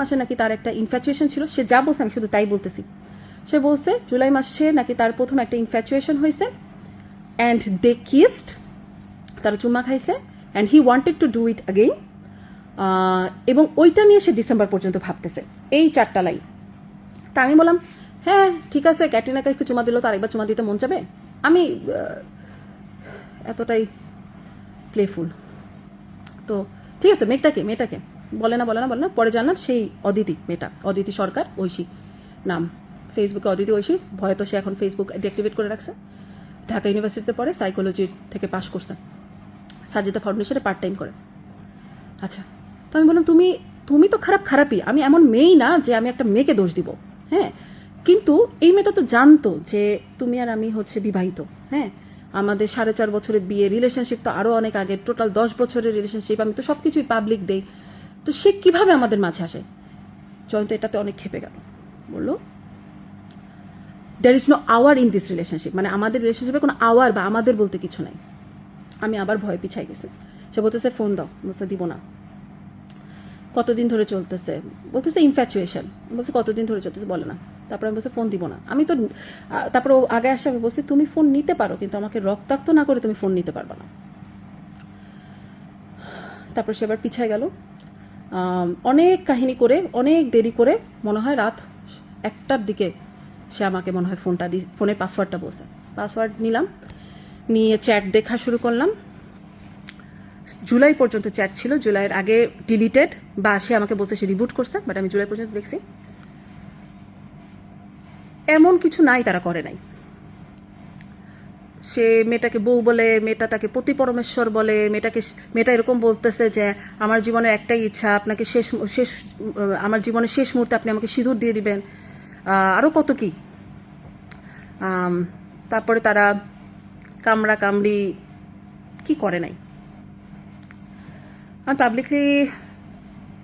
মাসে নাকি তার একটা ইনফ্যাচুয়েশন ছিল, সে যা বলছে আমি শুধু তাই বলতেছি। সে বলছে, জুলাই মাসে নাকি তার প্রথম একটা ইনফ্যাচুয়েশন হয়েছে অ্যান্ড দে কিস্ট তারা চুম্মা খাইছে and he wanted to do it again এবং ওইটা নিয়ে সে ডিসেম্বর পর্যন্ত ভাবতেছে। এই চারটা লাইন তা আমি বললাম হ্যাঁ ঠিক আছে, ক্যাটরিনা কাইফকে চুমা দিল তো আরেকবার চুমা দিতে মন যাবে? আমি এতটাই প্লেফুল তো, ঠিক আছে, মেয়েটাকে মেয়েটাকে। বলে না বলে না বলে না, পরে জানলাম সেই অদিতি মেয়েটা, অদিতি সরকার, ঐশী নাম। ফেসবুকে অদিতি ঐশী ভয়ে তো সে এখন ফেসবুক ডিঅ্যাক্টিভেট করে রাখছে। ঢাকা ইউনিভার্সিটিতে পড়ে সাইকোলজির থেকে পাশ করছে। সাজিদা ফাউন্ডেশনে পার্ট টাইম করে। আচ্ছা তো আমি বললাম, তুমি তুমি তো খারাপ খারাপই। আমি এমন মেয়েই না যে আমি একটা মেয়েকে দোষ দিব। হ্যাঁ কিন্তু এই মেয়েটা তো জানতো যে তুমি আর আমি হচ্ছে বিবাহিত। হ্যাঁ আমাদের সাড়ে চার বছরের বিয়ে রিলেশনশিপ তো আরও অনেক আগে টোটাল দশ বছরের রিলেশনশিপ আমি তো সব কিছুই পাবলিক দেই। তো সে কীভাবে আমাদের মাঝে আসে? জয়ন্ত এটাতে অনেক খেপে গেল। বলল there is no our in this relationship মানে আমাদের রিলেশনশিপে কোনো আওয়ার বা আমাদের বলতে কিছু নাই। আমি আবার ভয় পিছাই গেছি। সে বলতেছে, ফোন দাও। বলছে, দিব না। কতদিন ধরে চলতেছে? বলতেছে ইনফ্যাচুয়েশন বলছে, কতদিন ধরে চলতেছে? বলে না। তারপর আমি বলছি, ফোন দিব না। আমি তো, তারপর ও আগে আসে, আমি বলছি, তুমি ফোন নিতে পারো, কিন্তু আমাকে রক্তাক্ত না করে তুমি ফোন নিতে পারবে না। তারপর সে আবার পিছায় গেল। অনেক কাহিনী করে, অনেক দেরি করে, মনে হয় রাত একটার দিকে সে আমাকে মনে হয় ফোনটা দি ফোনের পাসওয়ার্ডটা বসে পাসওয়ার্ড নিলাম, নিয়ে চ্যাট দেখা শুরু করলাম। জুলাই পর্যন্ত চ্যাট ছিল, জুলাইয়ের আগে ডিলিটেড বা সে আমাকে বলছে সে রিবুট করছে বাট আমি জুলাই পর্যন্ত দেখছি। এমন কিছু নাই, তারা করে নাই। সে মেয়েটাকে বউ বলে, মেয়েটা তাকে পতি পরমেশ্বর বলে, মেয়েটাকে মেয়েটা এরকম বলতেছে যে, আমার জীবনের একটাই ইচ্ছা, আপনাকে শেষ শেষ আমার জীবনের শেষ মুহূর্তে আপনি আমাকে সিঁদুর দিয়ে দিবেন। আরও কত কি? তারপরে তারা কামড়া কামড়ি কি করে নাই? আমি পাবলিকলি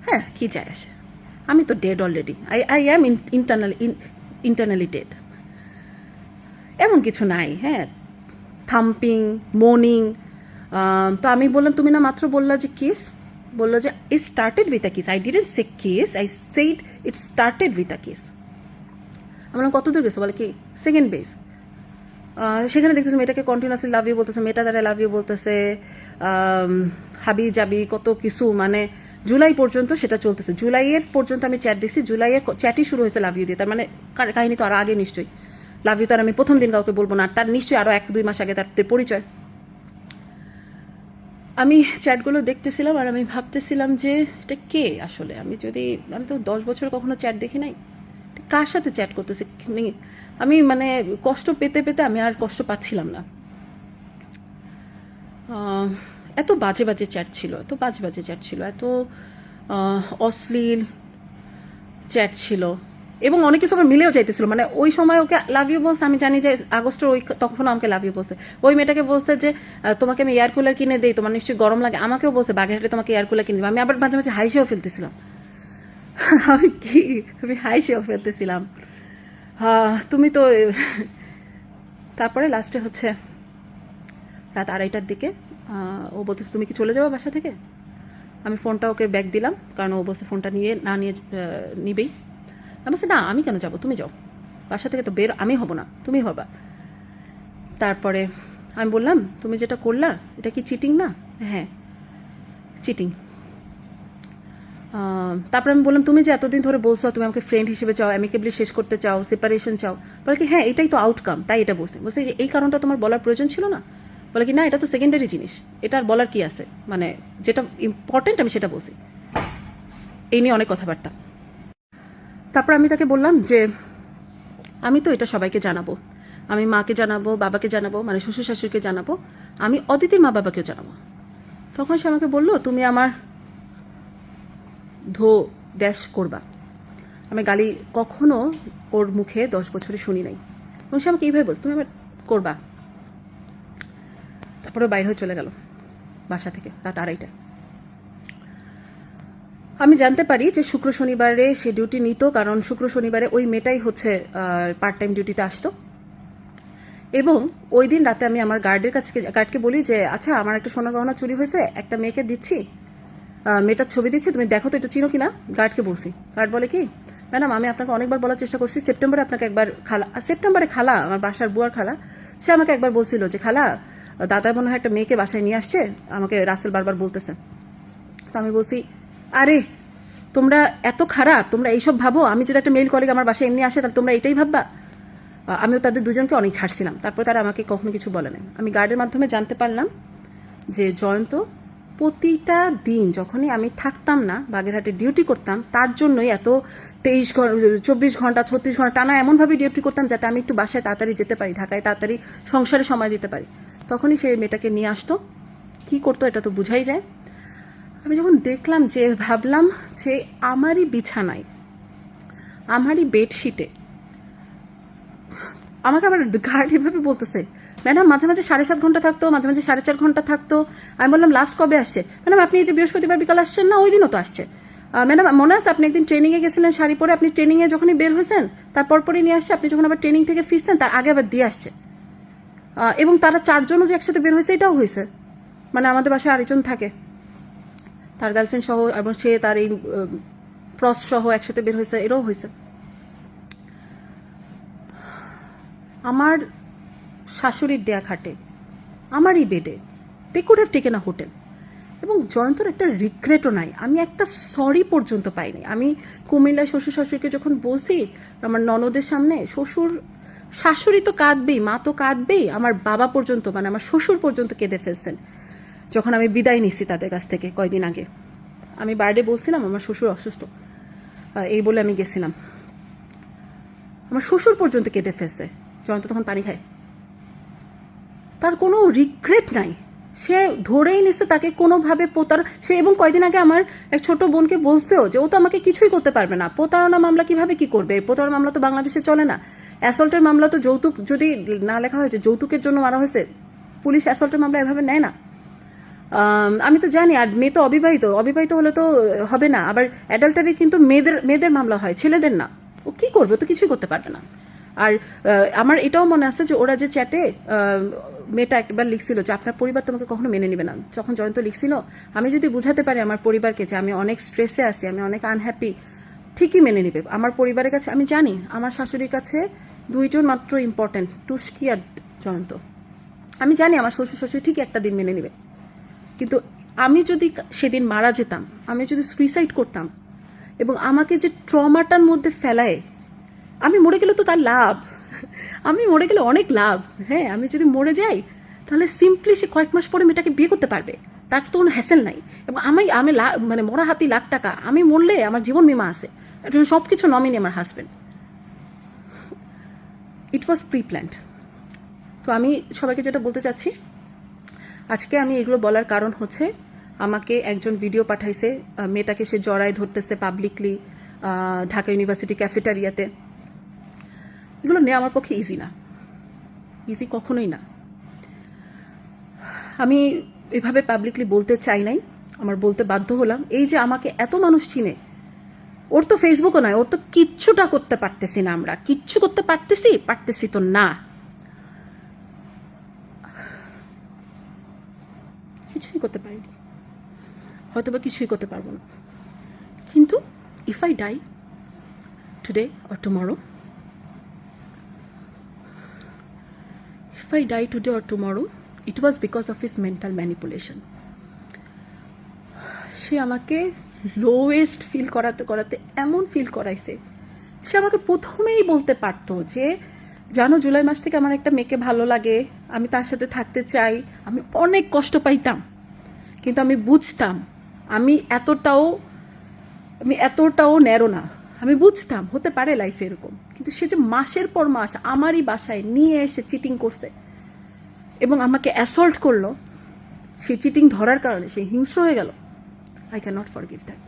হ্যাঁ কি যায় আসে? আমি তো dead already I I am internally internally dead এমন কিছু নাই হ্যাঁ। থাম্পিং মোনিং তো আমি বললাম, তুমি না মাত্র বললা যে কিস বলল যে it started with a kiss I didn't say kiss I said it started with a kiss আমি বললাম, কত দূর গেছো? বলে কি সেকেন্ড বেস সেখানে দেখতেছে মেয়েটাকে কন্টিনিউসলি লাভ ইউ বলতেছে, মেয়েটা তারা লাভ ইউ বলতেছে হাবি জাবি কত কিছু মানে জুলাই পর্যন্ত সেটা চলতেছে। জুলাইয়ের পর্যন্ত আমি চ্যাট দিচ্ছি জুলাইয়ের চ্যাটই শুরু হয়েছে লাভ ইউ দিয়ে। তার মানে কাহিনী তো আরও আগে নিশ্চয়ই। লাভ ইউ তার আমি প্রথম দিন কাউকে বলব না তার নিশ্চয়ই আরও এক দুই মাস আগে তার পরিচয়। আমি চ্যাটগুলো দেখতেছিলাম আর আমি ভাবতেছিলাম যে এটা কে আসলে? আমি যদি, আমি তো দশ বছর কখনো চ্যাট দেখি নাই। কার সাথে চ্যাট করতেছে? মানে আমি মানে কষ্ট পেতে পেতে আমি আর কষ্ট পাচ্ছিলাম না। এত বাজে বাজে চ্যাট ছিল, এত বাজে বাজে চ্যাট ছিল, এত অশ্লীল চ্যাট ছিল। এবং অনেক কিছু আবার মিলেও যাইতেছিল মানে ওই সময় ওকে লাভ ইউ বলছে, আমি জানি যে আগস্টের ওই তখনও আমাকে লাভ ইউ বলছে। ওই মেয়েটাকে বলছে যে তোমাকে আমি এয়ার কুলার কিনে দিই, তোমার নিশ্চয়ই গরম লাগে। আমাকেও বলছে, বাগেরহাটে তোমাকে এয়ার কুলার কিনে দিবো। আমি আবার মাঝে মাঝে হাইসেও ফেলতেছিলাম। আমি কি? আমি হাইসেও ফেলতেছিলাম। হ্যাঁ তুমি তো, তারপরে লাস্টে হচ্ছে রাত আড়াইটার দিকে ও বলতেছে, তুমি কি চলে যাবে বাসা থেকে? আমি ফোনটা ওকে ব্যাগ দিলাম, কারণ ও বলছে ফোনটা নিয়ে, না নিয়ে নিবেই। আমি বলছি, না, আমি কেন যাব? তুমি যাও। বাসা থেকে তো বের, আমি হব না, তুমি হবা। তারপরে আমি বললাম, তুমি যেটা করলা, এটা কি চিটিং না? হ্যাঁ চিটিং তারপরে আমি বললাম, তুমি যে এতদিন ধরে বলছো, তুমি আমাকে ফ্রেন্ড হিসেবে চাও অ্যামিকেবলি শেষ করতে চাও সেপারেশন চাও। বলে কি হ্যাঁ এটাই তো আউটকাম তাই এটা বলছে। বলছে যে এই কারণটা তোমার বলার প্রয়োজন ছিল না? বলে কি, না, এটা তো সেকেন্ডারি জিনিস এটা আর বলার কি আছে? মানে যেটা ইম্পর্টেন্ট আমি সেটা বলছি। এই নিয়ে অনেক কথাবার্তা। তারপর আমি তাকে বললাম যে, আমি তো এটা সবাইকে জানাব। আমি মাকে জানাব, বাবাকে জানাব মানে শ্বশুর শাশুড়িকে জানাব। আমি অদিতির মা বাবাকেও জানাব। তখন সে আমাকে বলল, তুমি আমার ধো ড্যাশ করবা। আমি গালি কখনো ওর মুখে দশ বছরে শুনি নাই। এবং সে আমাকে এইভাবে বলছে, তুমি আমার করবা। তারপরে বাইরে হয়ে চলে গেল বাসা থেকে রাত আড়াইটায়। আমি জানতে পারি যে শুক্র শনিবারে সে ডিউটি নিত, কারণ শুক্র শনিবারে ওই মেয়েটাই হচ্ছে পার্ট টাইম ডিউটিতে আসতো। এবং ওই দিন রাতে আমি আমার গার্ডের কাছে গার্ডকে বলি যে আচ্ছা আমার একটা সোনা গহনা চুরি হয়েছে, একটা মেয়েকে দিচ্ছি মেয়েটার ছবি দিচ্ছি, তুমি দেখো তো এটা চিনো কিনা? গার্ডকে বলছি। গার্ড বলে কি, ম্যাডাম, আমি আপনাকে অনেকবার বলার চেষ্টা করছি, সেপ্টেম্বরে আপনাকে একবার খালা সেপ্টেম্বরে খালা, আমার বাসার বুয়ার খালা, সে আমাকে একবার বলছিল যে, খালা, দাদা মনে হয় একটা মেয়েকে বাসায় নিয়ে আসছে, আমাকে রাসেল বারবার বলতেছে। তো আমি বলছি আরে, তোমরা এত খারাপ, তোমরা এইসব ভাবো। আমি যদি একটা মেল কলিগ আমার বাসায় এমনি আসে, তাহলে তোমরা এটাই ভাববা? আমিও তাদের দুজনকে অনেক ছাড়ছিলাম। তারপর তারা আমাকে কখনো কিছু বলে না আমি গার্ডের মাধ্যমে জানতে পারলাম যে জয়ন্ত প্রতিটা দিন যখনই আমি থাকতাম না, বাগেরহাটে ডিউটি করতাম, তার জন্যই এত তেইশ ঘণ্টা চব্বিশ ঘণ্টা, ছত্রিশ ঘণ্টা, টানা এমনভাবে ডিউটি করতাম যাতে আমি একটু বাসায় তাড়াতাড়ি যেতে পারি, ঢাকায় তাড়াতাড়ি সংসারে সময় দিতে পারি। তখনই সে মেয়েটাকে নিয়ে আসতো। কী করতো এটা তো বুঝাই যায়। আমি যখন দেখলাম যে, ভাবলাম যে আমারই বিছানায়, আমারই বেডশিটে, আমাকে আবার গার্ড এভাবে বলতেছে, ম্যাডাম, মাঝে মাঝে সাড়ে সাত ঘণ্টা থাকতো, মাঝে মাঝে সাড়ে চার ঘণ্টা থাকতো। আমি বললাম লাস্ট কবে আসছে? ম্যাডাম, আপনি এই যে বৃহস্পতিবার বিকাল আসছেন না, ওই দিনও তো আসছে। ম্যাডাম, মনে আছে আপনি একদিন ট্রেনিংয়ে গেছিলেন শাড়ি পরে, আপনি ট্রেনিংয়ে যখনই বের হয়েছেন তারপর পরই নিয়ে আসছে, আপনি যখন আবার ট্রেনিং থেকে ফিরছেন, তার আগে আবার দিয়ে আসছে। এবং তারা চারজনও যে একসাথে বের হয়েছে, এটাও হয়েছে। মানে আমাদের বাসায় আরেকজন থাকে। তার গার্লফ্রেন্ড সহ এবং সে তার এই প্রস সহ একসাথে বের হয়েছে, এরও হয়েছে। আমার শাশুড়ির দেয়া খাটে আমারই বেডে they could have taken a hotel এবং জয়ন্তর একটা রিগ্রেটও নাই। আমি একটা সরি পর্যন্ত পাইনি। আমি কুমিল্লায় শ্বশুর শাশুড়িকে যখন বসি আমার ননদের সামনে, শ্বশুর, শাশুড়ি তো কাঁদবেই, মা তো কাঁদবেই, আমার বাবা পর্যন্ত মানে আমার শ্বশুর পর্যন্ত কেঁদে ফেলছেন। যখন আমি বিদায় নিচ্ছি তাদের কাছ থেকে কয়দিন আগে, আমি বার্ডে বলছিলাম, আমার শ্বশুর অসুস্থ। এই বলে আমি গেছিলাম। আমার শ্বশুর পর্যন্ত কেঁদে ফেলছে। জয়ন্ত তখন পানি খায়। তার কোনো রিগ্রেট নাই। সে ধরেই নিছে তাকে কোনোভাবে প্রতার, সে এবং কয়দিন আগে আমার এক ছোট বোনকে বলছেও যে, ও তো আমাকে কিছুই করতে পারবে না। প্রতারণা মামলা কীভাবে কি করবে? প্রতারণা মামলা তো বাংলাদেশে চলে না। অ্যাসল্টের মামলা তো যৌতুক, যদি না লেখা হয়েছে যৌতুকের জন্য মারা হয়েছে, পুলিশ অ্যাসল্টের মামলা এভাবে নেয় না। আম, তো জানি আর মেয়ে তো অবিবাহিত অবিবাহিত হলে তো হবে না। আবার অ্যাডাল্টারি কিন্তু মেয়েদের মেয়েদের মামলা হয় ছেলেদের না। ও কি করবে? তো কিছুই করতে পারবে না। আর আমার এটাও মনে আছে যে ওরা যে চ্যাটে মেয়েটা একবার লিখছিল যে আপনার পরিবার তোমাকে কখনো মেনে নেবে না। যখন জয়ন্ত লিখছিল আমি যদি বুঝাতে পারি আমার পরিবারকে যে আমি অনেক স্ট্রেসে আছি আমি অনেক আনহ্যাপি ঠিকই মেনে নেবে? আমার পরিবারের কাছে আমি জানি আমার শাশুড়ির কাছে দুইজন মাত্র ইম্পর্ট্যান্ট টুস্কি আর জয়ন্ত। আমি জানি আমার শ্বশুর শাশুড়ি ঠিকই একটা দিন মেনে নেবে। কিন্তু আমি যদি সেদিন মারা যেতাম, আমি যদি সুইসাইড করতাম এবং আমাকে যে ট্রমাটার মধ্যে ফেলায়, আমি মরে গেলে তো তার লাভ, আমি মরে গেলে অনেক লাভ হ্যাঁ আমি যদি মরে যাই, তাহলে সিম্পলি সে কয়েক মাস পরে মেয়েটাকে বিয়ে করতে পারবে। তার তো কোনো হ্যাসেল নাই। এবং আমি আমি মানে মরা হাতি লাখ টাকা, আমি মরলে আমার জীবন বিমা আছে। সব কিছু নমিনি আমার husband it was pre planned তো আমি সবাইকে যেটা বলতে চাচ্ছি আজকে আমি এগুলো বলার কারণ হচ্ছে, আমাকে একজন ভিডিও পাঠাইছে মেয়েটাকে সে জড়ায় ধরতেছে পাবলিকলি ঢাকা ইউনিভার্সিটি ক্যাফেটারিয়াতে এগুলো নেওয়া আমার পক্ষে ইজি না। ইজি কখনোই না। আমি এভাবে পাবলিকলি বলতে চাই নাই, আমার বলতে বাধ্য হলাম। এই যে আমাকে এত মানুষ চিনে, ওর তো ফেসবুকও নয় ওর তো কিচ্ছুটা করতে পারতেছি না আমরা। কিচ্ছু করতে পারতেছি পারতেছি তো না। কিছুই করতে পারিনি। হয়তো বা কিছুই করতে পারব না। কিন্তু if I die today or tomorrow if I die today or tomorrow it was because of his mental manipulation সে আমাকে লোয়েস্ট ফিল করাতে করাতে, এমন ফিল করাইছে, সে আমাকে প্রথমেই বলতে পারতো যে, জানো, জুলাই মাস থেকে আমার একটা মেয়েকে ভালো লাগে, আমি তার সাথে থাকতে চাই, আমি অনেক কষ্ট পাইতাম। কিন্তু আমি বুঝতাম, আমি এতটাও আমি এতটাও নেরো না। আমি বুঝতাম, হতে পারে লাইফে এরকম। কিন্তু সে যে মাসের পর মাস আমারই বাসায় নিয়ে এসে চিটিং করছে এবং আমাকে অ্যাসল্ট করল সে চিটিং ধরার কারণে সে হিংস্র হয়ে গেল। I can not forgive that